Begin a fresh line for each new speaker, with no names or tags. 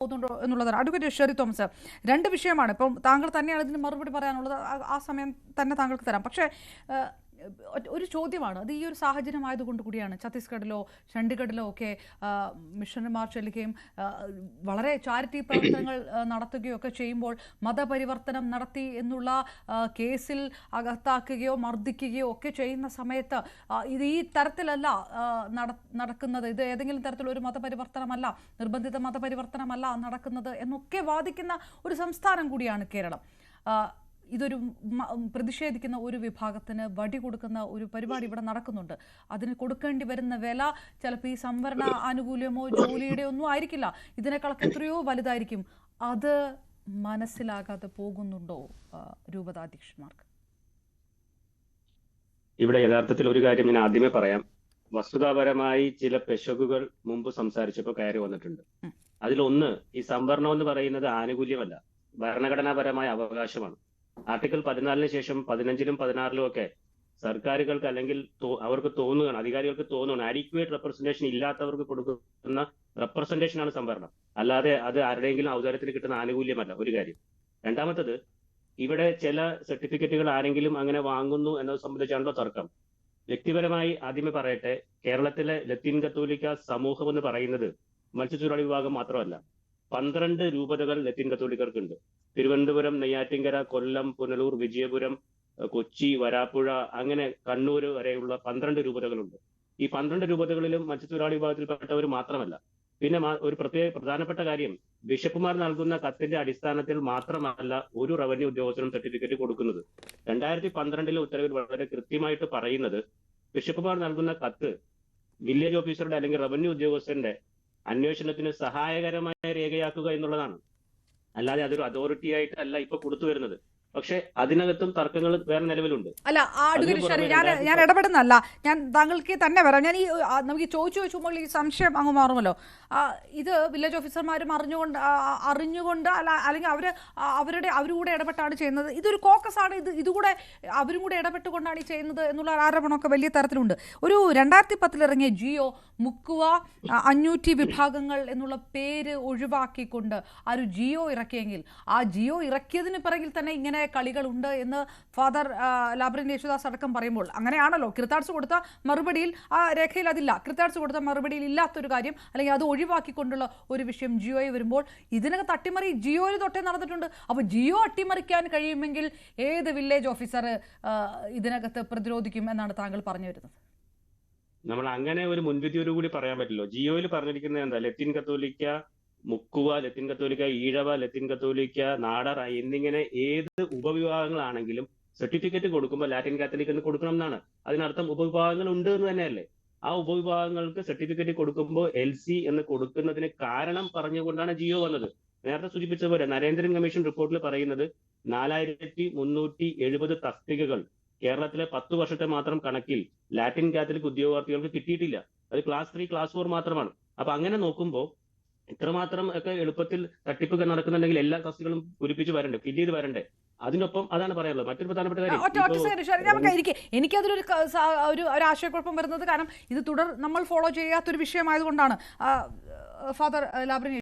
പോകുന്നുണ്ടോ എന്നുള്ളതാണ്. Advocate Sherry Thomas രണ്ട് വിഷയമാണ്. ഇപ്പം താങ്കൾ തന്നെയാണ് ഇതിന് മറുപടി പറയാനുള്ളത്. ആ- സമയം തന്നെ താങ്കൾക്ക് തരാം. പക്ഷേ ഒരു ചോദ്യമാണ്. അത് ഈ ഒരു സാഹചര്യം ആയതുകൊണ്ട് കൂടിയാണ്. ഛത്തീസ്ഗഡിലോ ചണ്ഡീഗഡിലോ ഒക്കെ മിഷണർമാർ ചെല്ലുകയും വളരെ ചാരിറ്റി പ്രവർത്തനങ്ങൾ ആ, നടത്തുകയോ ഒക്കെ ചെയ്യുമ്പോൾ മതപരിവർത്തനം നടത്തി എന്നുള്ള കേസിൽ അകത്താക്കുകയോ മർദ്ദിക്കുകയോ ഒക്കെ ചെയ്യുന്ന സമയത്ത് ഇത് ഈ തരത്തിലല്ല നടക്കുന്നത്. ഇത് ഏതെങ്കിലും തരത്തിലൊരു മതപരിവർത്തനമല്ല നിർബന്ധിത മതപരിവർത്തനമല്ല നടക്കുന്നത് എന്നൊക്കെ വാദിക്കുന്ന ഒരു സംസ്ഥാനം കൂടിയാണ് കേരളം. ഇതൊരു പ്രതിഷേധിക്കുന്ന ഒരു വിഭാഗത്തിന് വടി കൊടുക്കുന്ന ഒരു പരിപാടി ഇവിടെ നടക്കുന്നുണ്ട്. അതിന് കൊടുക്കേണ്ടി വരുന്ന വില ചിലപ്പോൾ ഈ സംവരണ ആനുകൂല്യമോ ജോലിയുടെ ഒന്നും ആയിരിക്കില്ല. ഇതിനേക്കാളൊക്കെ എത്രയോ വലുതായിരിക്കും. അത് മനസ്സിലാകാതെ പോകുന്നുണ്ടോ രൂപതാധ്യക്ഷന്മാർക്ക്?
ഇവിടെ യഥാർത്ഥത്തിൽ ഒരു കാര്യം ഞാൻ ആദ്യമേ പറയാം. വസ്തുതാപരമായി ചില പെശകുകൾ മുമ്പ് സംസാരിച്ചപ്പോൾ കയറി വന്നിട്ടുണ്ട്. അതിലൊന്ന് ഈ സംവരണം എന്ന് പറയുന്നത് ആനുകൂല്യമല്ല. ഭരണഘടനാപരമായ അവകാശമാണ്. ആർട്ടിക്കിൾ പതിനാലിന് ശേഷം പതിനഞ്ചിലും പതിനാറിലും ഒക്കെ സർക്കാരുകൾക്ക് അല്ലെങ്കിൽ അവർക്ക് തോന്നുകയാണ് അധികാരികൾക്ക് തോന്നുകയാണ് അഡിക്വേറ്റ് റെപ്രസെന്റേഷൻ ഇല്ലാത്തവർക്ക് കൊടുക്കുന്ന റെപ്രസെന്റേഷൻ ആണ് സംവരണം. അല്ലാതെ അത് ആരുടെയെങ്കിലും ഔദാര്യത്തിന് കിട്ടുന്ന ആനുകൂല്യമല്ല ഒരു കാര്യം. രണ്ടാമത്തത് ഇവിടെ ചില സർട്ടിഫിക്കറ്റുകൾ ആരെങ്കിലും അങ്ങനെ വാങ്ങുന്നു എന്നത് സംബന്ധിച്ചാണല്ലോ തർക്കം. വ്യക്തിപരമായി ആദ്യമേ പറയട്ടെ കേരളത്തിലെ ലത്തീൻ കത്തോലിക്ക സമൂഹം എന്ന് പറയുന്നത് മത്സ്യത്തൊഴിലാളി വിഭാഗം മാത്രമല്ല. പന്ത്രണ്ട് രൂപതകൾ ലത്തീൻ കത്തോലിക്കർക്കുണ്ട്. തിരുവനന്തപുരം നെയ്യാറ്റിങ്കര കൊല്ലം പുനലൂർ വിജയപുരം കൊച്ചി വരാപ്പുഴ അങ്ങനെ കണ്ണൂർ വരെയുള്ള പന്ത്രണ്ട് രൂപതകളുണ്ട്. ഈ പന്ത്രണ്ട് രൂപതകളിലും മത്സ്യത്തൊഴിലാളി വിഭാഗത്തിൽപ്പെട്ടവർ മാത്രമല്ല. പിന്നെ ഒരു പ്രത്യേക പ്രധാനപ്പെട്ട കാര്യം ബിഷപ്പുമാർ നൽകുന്ന കത്തിന്റെ അടിസ്ഥാനത്തിൽ മാത്രമല്ല ഒരു റവന്യൂ ഉദ്യോഗസ്ഥനും സർട്ടിഫിക്കറ്റ് കൊടുക്കുന്നത്. രണ്ടായിരത്തി പന്ത്രണ്ടിലെ ഉത്തരവിൽ വളരെ കൃത്യമായിട്ട് പറയുന്നത് ബിഷപ്പുമാർ നൽകുന്ന കത്ത് വില്ലേജ് ഓഫീസറുടെ അല്ലെങ്കിൽ റവന്യൂ ഉദ്യോഗസ്ഥന്റെ അന്വേഷണത്തിന് സഹായകരമായ രേഖയാക്കുക എന്നുള്ളതാണ്. അല്ലാതെ അതൊരു അതോറിറ്റി ആയിട്ടല്ല ഇപ്പൊ കൊടുത്തു വരുന്നത്. പക്ഷെ അതിനകത്തും തർക്കങ്ങൾ വേറെ നിലവിലുണ്ട്.
അല്ല ഷെറി ഞാൻ ഞാൻ ഇടപെടുന്നല്ല ഞാൻ താങ്കൾക്ക് തന്നെ വരാം. ഞാൻ ഈ നമുക്ക് ചോദിച്ചു ചോദിച്ചുമ്പോൾ ഈ സംശയം അങ്ങ് മാറുമല്ലോ. ഇത് വില്ലേജ് ഓഫീസർമാരും അറിഞ്ഞുകൊണ്ട് അറിഞ്ഞുകൊണ്ട് അല്ല അല്ലെങ്കിൽ അവർ അവരുടെ അവരും കൂടെ ഇടപെട്ടാണ് ചെയ്യുന്നത്. ഇതൊരു കോക്കസ് ആണ് ഇത് ഇതുകൂടെ അവരും കൂടെ ഇടപെട്ടുകൊണ്ടാണ് ഈ ചെയ്യുന്നത് എന്നുള്ള ആരോപണമൊക്കെ വലിയ തരത്തിലുണ്ട്. ഒരു രണ്ടായിരത്തി പത്തിലിറങ്ങിയ ജിയോ മുക്കുവ അഞ്ഞൂറ്റി വിഭാഗങ്ങൾ എന്നുള്ള പേര് ഒഴിവാക്കിക്കൊണ്ട് ആ ഒരു ജിയോ ഇറക്കിയെങ്കിൽ ആ ജിയോ ഇറക്കിയതിന് പിറകിൽ തന്നെ ഇങ്ങനെ കളികളുണ്ട് എന്ന് ഫാദർ ലാബ്രിൻ യേശുദാസ് അടക്കം പറയുമ്പോൾ. അങ്ങനെയാണല്ലോ കൃത്താർട്സ് കൊടുത്ത മറുപടിയിൽ ആ രേഖയിൽ അതില്ല. കൃത്താർട്സ് കൊടുത്ത മറുപടിയിൽ ഇല്ലാത്തൊരു കാര്യം അല്ലെങ്കിൽ അത് ഒഴിവാക്കിക്കൊണ്ടുള്ള ഒരു വിഷയം ജിയോയിൽ വരുമ്പോൾ ഇതിനൊക്കെ തട്ടിമറി ജിയോയിൽ തൊട്ടേ നടന്നിട്ടുണ്ട്. അപ്പോൾ ജിയോ അട്ടിമറിക്കാൻ കഴിയുമെങ്കിൽ ഏത് വില്ലേജ് ഓഫീസർ ഇതിനകത്ത് പ്രതിരോധിക്കും എന്നാണ് താങ്കൾ പറഞ്ഞു വരുന്നത്?
നമ്മൾ അങ്ങനെ ഒരു മുൻവിധിയോടുകൂടി പറയാൻ പറ്റില്ല. ജിയോയിൽ പറഞ്ഞിരിക്കുന്നത് എന്താ? ലത്തീൻ കത്തോലിക്ക മുക്കുവ ലത്തീൻ കത്തോലിക്ക ഈഴവ ലത്തീൻ കത്തോലിക്ക നാടറ എന്നിങ്ങനെ ഏത് ഉപവിഭാഗങ്ങളാണെങ്കിലും സർട്ടിഫിക്കറ്റ് കൊടുക്കുമ്പോൾ ലാറ്റിൻ കാത്തലിക് എന്ന് കൊടുക്കണം എന്നാണ്. അതിനർത്ഥം ഉപവിഭാഗങ്ങൾ ഉണ്ട് എന്ന് തന്നെയല്ലേ? ആ ഉപവിഭാഗങ്ങൾക്ക് സർട്ടിഫിക്കറ്റ് കൊടുക്കുമ്പോൾ എൽ സി എന്ന് കൊടുക്കുന്നതിന് കാരണം പറഞ്ഞുകൊണ്ടാണ് ജിയോ വന്നത്. നേരത്തെ സൂചിപ്പിച്ച പോലെ നരേന്ദ്രൻ കമ്മീഷൻ റിപ്പോർട്ടിൽ പറയുന്നത് നാലായിരത്തി മുന്നൂറ്റി എഴുപത് തസ്തികകൾ കേരളത്തിലെ പത്ത് വർഷത്തെ മാത്രം കണക്കിൽ ലാറ്റിൻ കാത്തലിക് ഉദ്യോഗാർത്ഥികൾക്ക് കിട്ടിയിട്ടില്ല. അത് ക്ലാസ് ത്രീ ക്ലാസ് ഫോർ മാത്രമാണ്. അപ്പൊ അങ്ങനെ നോക്കുമ്പോൾ ഇത്രമാത്രം ഒക്കെ എളുപ്പത്തിൽ തട്ടിപ്പൊക്കെ നടക്കുന്നുണ്ടെങ്കിൽ എല്ലാ തസ്തികളും പൂരിപ്പിച്ച് വരണ്ടേ? ഫില്ല് ചെയ്ത് വരണ്ടേ? അതിനൊപ്പം അതാണ് പറയാനുള്ളത്. മറ്റൊരു പ്രധാനപ്പെട്ട കാര്യം
എനിക്കതിലൊരു ഒരു ഒരു ആശയക്കുഴപ്പം വരുന്നത് കാരണം ഇത് തുടർ നമ്മൾ ഫോളോ ചെയ്യാത്തൊരു വിഷയമായതുകൊണ്ടാണ്. ഫാദർ ലാബ്രിൻ